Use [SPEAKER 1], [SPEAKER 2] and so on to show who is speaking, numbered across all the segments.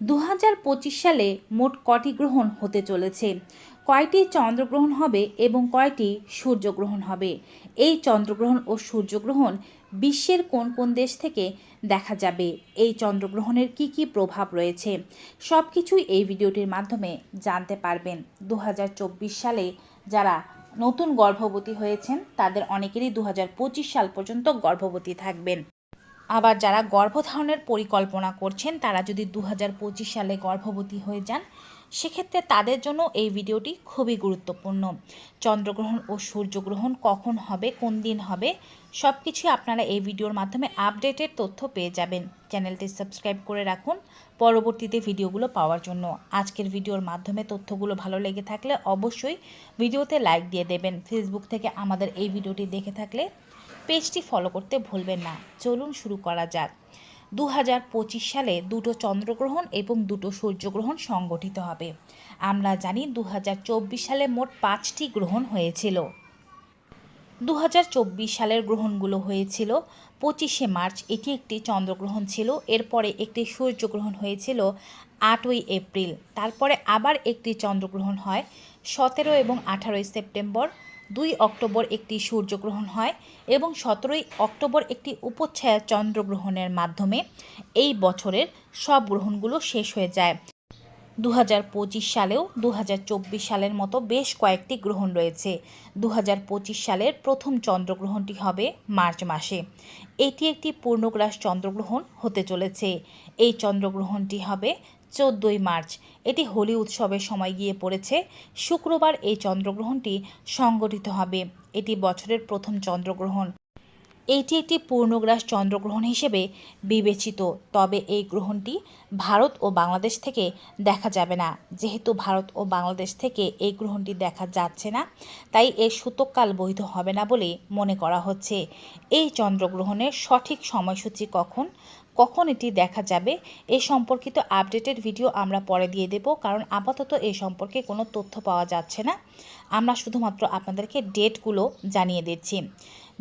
[SPEAKER 1] দু হাজার পঁচিশ সালে মোট কটি গ্রহণ হতে চলেছে? কয়টি চন্দ্রগ্রহণ হবে এবং কয়টি সূর্যগ্রহণ হবে? এই চন্দ্রগ্রহণ ও সূর্যগ্রহণ বিশ্বের কোন কোন দেশ থেকে দেখা যাবে? এই চন্দ্রগ্রহণের কি কি প্রভাব রয়েছে? সব কিছুই এই ভিডিওটির মাধ্যমে জানতে পারবেন। দু হাজার চব্বিশ সালে যারা নতুন গর্ভবতী হয়েছেন, তাদের অনেকেরই দু হাজার পঁচিশ সাল পর্যন্ত গর্ভবতী থাকবেন। আবার যারা গর্ভধারণের পরিকল্পনা করছেন, তারা যদি দু হাজার পঁচিশ সালে গর্ভবতী হয়ে যান, সেক্ষেত্রে তাদের জন্য এই ভিডিওটি খুবই গুরুত্বপূর্ণ। চন্দ্রগ্রহণ ও সূর্যগ্রহণ কখন হবে, কোন দিন হবে সব কিছুই আপনারা এই ভিডিওর মাধ্যমে আপডেটেড তথ্য পেয়ে যাবেন। চ্যানেলটি সাবস্ক্রাইব করে রাখুন পরবর্তীতে ভিডিওগুলো পাওয়ার জন্য। আজকের ভিডিওর মাধ্যমে তথ্যগুলো ভালো লেগে থাকলে অবশ্যই ভিডিওতে লাইক দিয়ে দেবেন। ফেসবুক থেকে আমাদের এই ভিডিওটি দেখে থাকলে পেজটি ফলো করতে ভুলবেন না। চলুন শুরু করা যাক। দু হাজার পঁচিশ সালে দুটো চন্দ্রগ্রহণ এবং দুটো সূর্যগ্রহণ সংগঠিত হবে। আমরা জানি দু হাজার চব্বিশ সালে মোট পাঁচটি গ্রহণ হয়েছিল। দু হাজার চব্বিশ সালের গ্রহণগুলো হয়েছিল পঁচিশে মার্চ, এটি একটি চন্দ্রগ্রহণ ছিল। এরপরে একটি সূর্যগ্রহণ হয়েছিল আটই এপ্রিল, তারপরে আবার একটি চন্দ্রগ্রহণ হয় সতেরো এবং আঠারোই সেপ্টেম্বর। দুই অক্টোবর একটি সূর্যগ্রহণ হয় এবং সতেরোই অক্টোবর একটি উপচ্ছায়া চন্দ্রগ্রহণের মাধ্যমে এই বছরের সব গ্রহণগুলো শেষ হয়ে যায়। দুহাজার পঁচিশ সালেও দু হাজার চব্বিশ সালের মতো বেশ কয়েকটি গ্রহণ রয়েছে। দু হাজার পঁচিশ সালের প্রথম চন্দ্রগ্রহণটি হবে মার্চ মাসে। এটি একটি পূর্ণগ্রাস চন্দ্রগ্রহণ হতে চলেছে। এই চন্দ্রগ্রহণটি হবে চোদ্দোই মার্চ। এটি হোলি উৎসবের সময় গিয়ে পড়েছে। শুক্রবার এই চন্দ্রগ্রহণটি সংগঠিত হবে। এটি বছরের প্রথম চন্দ্রগ্রহণ। এটি একটি পূর্ণগ্রাস চন্দ্রগ্রহণ হিসেবে বিবেচিত। তবে এই গ্রহণটি ভারত ও বাংলাদেশ থেকে দেখা যাবে না। যেহেতু ভারত ও বাংলাদেশ থেকে এই গ্রহণটি দেখা যাচ্ছে না, তাই এর সূতককাল বৈধ হবে না বলে মনে করা হচ্ছে। এই চন্দ্রগ্রহণের সঠিক সময়সূচি কখন? কখন এটি দেখা যাবে, এ সম্পর্কিত আপডেটেড ভিডিও আমরা পরে দিয়ে দেব, কারণ আপাতত এ সম্পর্কে কোনো তথ্য পাওয়া যাচ্ছে না। আমরা শুধুমাত্র আপনাদেরকে ডেটগুলো জানিয়ে দিচ্ছি।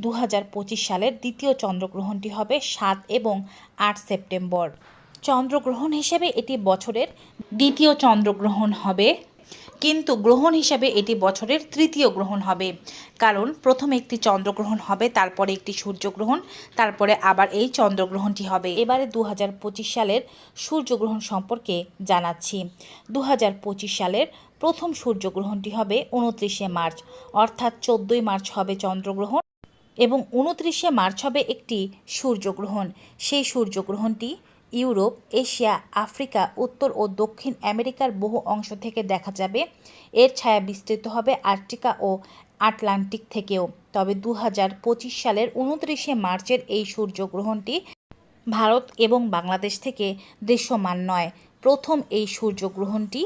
[SPEAKER 1] দু হাজার পঁচিশ সালের দ্বিতীয় চন্দ্রগ্রহণটি হবে সাত এবং আট সেপ্টেম্বর। চন্দ্রগ্রহণ হিসেবে এটি বছরের দ্বিতীয় চন্দ্রগ্রহণ হবে কিন্তু গ্রহণ হিসাবে এটি বছরের তৃতীয় গ্রহণ হবে। কারণ প্রথমে একটি চন্দ্রগ্রহণ হবে, তারপরে একটি সূর্যগ্রহণ, তারপরে আবার এই চন্দ্রগ্রহণটি হবে। এবারে দু হাজার পঁচিশ সালের সূর্যগ্রহণ সম্পর্কে জানাচ্ছি। দু হাজার পঁচিশ সালের প্রথম সূর্যগ্রহণটি হবে উনত্রিশে মার্চ, অর্থাৎ চোদ্দোই মার্চ হবে চন্দ্রগ্রহণ এবং উনত্রিশে মার্চ হবে একটি সূর্যগ্রহণ। সেই সূর্যগ্রহণটি ইউরোপ, এশিয়া, আফ্রিকা, উত্তর ও দক্ষিণ আমেরিকার বহু অংশ থেকে দেখা যাবে। এর ছায়া বিস্তৃত হবে আর্কটিকা ও আটলান্টিক থেকেও। তবে দু হাজার পঁচিশ সালের উনত্রিশে মার্চের এই সূর্যগ্রহণটি ভারত এবং বাংলাদেশ থেকে দৃশ্যমান নয়। প্রথম এই সূর্যগ্রহণটি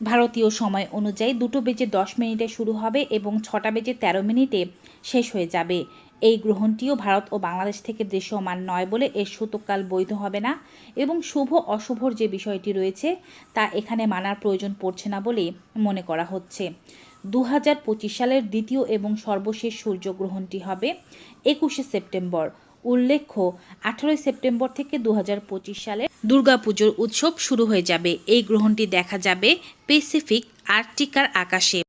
[SPEAKER 1] ভারতীয় সময় অনুযায়ী দুটো বেজে দশ মিনিটে শুরু হবে এবং ছটা বেজে তেরো মিনিটে শেষ হয়ে যাবে। এই গ্রহণটিও ভারত ও বাংলাদেশ থেকে দৃশ্যমান নয় বলে এর সূতককাল বৈধ হবে না এবং শুভ অশুভর যে বিষয়টি রয়েছে তা এখানে মানার প্রয়োজন পড়ছে না বলে মনে করা হচ্ছে। দু হাজার পঁচিশ সালের দ্বিতীয় এবং সর্বশেষ সূর্যগ্রহণটি হবে একুশে সেপ্টেম্বর। উল্লেখ্য, আঠারোই সেপ্টেম্বর থেকে দু হাজার পঁচিশ সালে দুর্গাপুজোর উৎসব শুরু হয়ে যাবে। এই গ্রহণটি দেখা যাবে প্যাসিফিক আর্কটিকার আকাশে।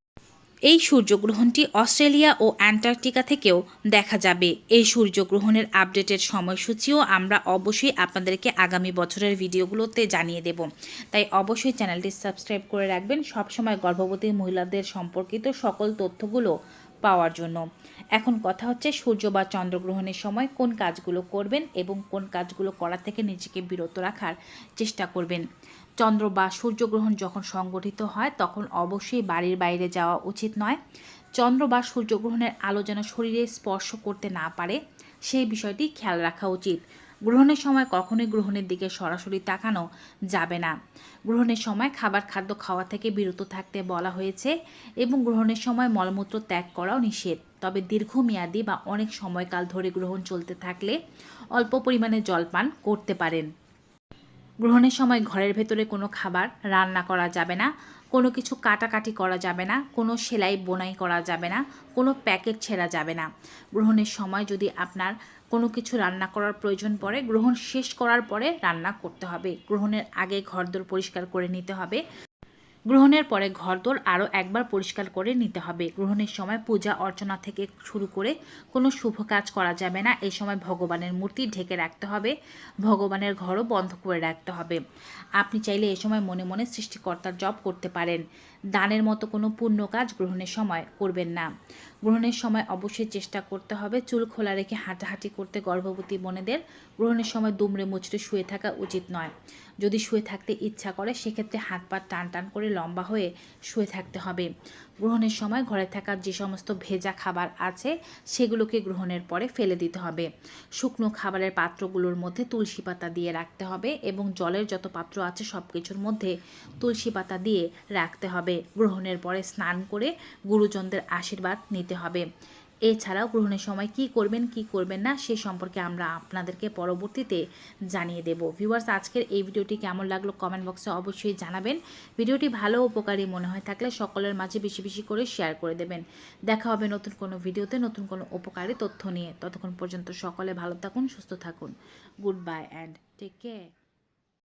[SPEAKER 1] এই সূর্যগ্রহণটি অস্ট্রেলিয়া ও অ্যান্টার্কটিকা থেকেও দেখা যাবে। এই সূর্যগ্রহণের আপডেটের সময়সূচিও আমরা অবশ্যই আপনাদেরকে আগামী বছরের ভিডিওগুলোতে জানিয়ে দেব। তাই অবশ্যই চ্যানেলটি সাবস্ক্রাইব করে রাখবেন সবসময় গর্ভবতী মহিলাদের সম্পর্কিত সকল তথ্যগুলো পাওয়ার জন্য। এখন কথা হচ্ছে সূর্য বা চন্দ্রগ্রহণের সময় কোন কাজগুলো করবেন এবং কোন কাজগুলো করা থেকে নিজেকে বিরত রাখার চেষ্টা করবেন। চন্দ্র বা সূর্যগ্রহণ যখন সংগঠিত হয়, তখন অবশ্যই বাড়ির বাইরে যাওয়া উচিত নয়। চন্দ্র বা সূর্যগ্রহণের আলো যেন শরীরে স্পর্শ করতে না পারে, সেই বিষয়টি খেয়াল রাখা উচিত। গ্রহণের সময় কখনোই গ্রহণের দিকে সরাসরি তাকানো যাবে না। গ্রহণের সময় খাবার, খাদ্য, খাওয়া থেকে বিরত থাকতে বলা হয়েছে এবং গ্রহণের সময় মলমূত্র ত্যাগ করাও নিষেধ। তবে দীর্ঘমেয়াদী বা অনেক সময়কাল ধরে গ্রহণ চলতে থাকলে অল্প পরিমাণে জলপান করতে পারেন। গ্রহণের সময় ঘরের ভেতরে কোনো খাবার রান্না করা যাবে না, কোনো কিছু কাটাকাটি করা যাবে না, কোনো সেলাই বোনাই করা যাবে না, কোনো প্যাকেট ছেঁড়া যাবে না। গ্রহণের সময় যদি আপনার কোনো কিছু রান্না করার প্রয়োজন পড়ে, গ্রহণ শেষ করার পরে রান্না করতে হবে। গ্রহণের আগে ঘরদোর পরিষ্কার করে নিতে হবে। গ্রহণের পরে ঘরদোর আরও একবার পরিষ্কার করে নিতে হবে। গ্রহণের সময় পূজা অর্চনা থেকে শুরু করে কোনো শুভ কাজ করা যাবে না। এই সময় ভগবানের মূর্তি ঢেকে রাখতে হবে। ভগবানের ঘরও বন্ধ করে রাখতে হবে। আপনি চাইলে এ সময় মনে মনে সৃষ্টিকর্তার জপ করতে পারেন। দানের মতো কোনো পুণ্য কাজ গ্রহণের সময় করবেন না। গ্রহণের সময় অবশ্যই চেষ্টা করতে হবে। চুল খোলা রেখে হাঁটাহাঁটি করতে গর্ভবতী বোনেদের গ্রহণের সময় দুমড়ে মুচড়ে শুয়ে থাকা উচিত নয়। যদি শুয়ে থাকতে ইচ্ছা করে, সেক্ষেত্রে হাত পা টান টান করে লম্বা হয়ে শুয়ে থাকতে হবে। গ্রহণের সময় ঘরে থাকা যে সমস্ত ভেজা খাবার আছে, সেগুলোকে গ্রহণের পরে ফেলে দিতে হবে। শুকনো খাবারের পাত্রগুলোর মধ্যে তুলসী পাতা দিয়ে রাখতে হবে এবং জলের যত পাত্র আছে সব কিছুর মধ্যে তুলসী পাতা দিয়ে রাখতে হবে। গ্রহণের পরে স্নান করে গুরুজনদের আশীর্বাদ নিতে হবে। এছাড়াও গ্রহণের সময় কি করবেন কি করবেন না, সে সম্পর্কে আমরা আপনাদেরকে পরবর্তীতে জানিয়ে দেব। ভিউয়ার্স, আজকের এই ভিডিওটি কেমন লাগল কমেন্ট বক্সে অবশ্যই জানাবেন। ভিডিওটি ভালো উপকারী মনে হয় থাকলে সকলের মাঝে বেশি বেশি করে শেয়ার করে দেবেন। দেখা হবে নতুন কোনো ভিডিওতে, নতুন কোনো উপকারী তথ্য নিয়ে। ততক্ষণ পর্যন্ত সকলে ভালো থাকুন, সুস্থ থাকুন। Good bye and take care.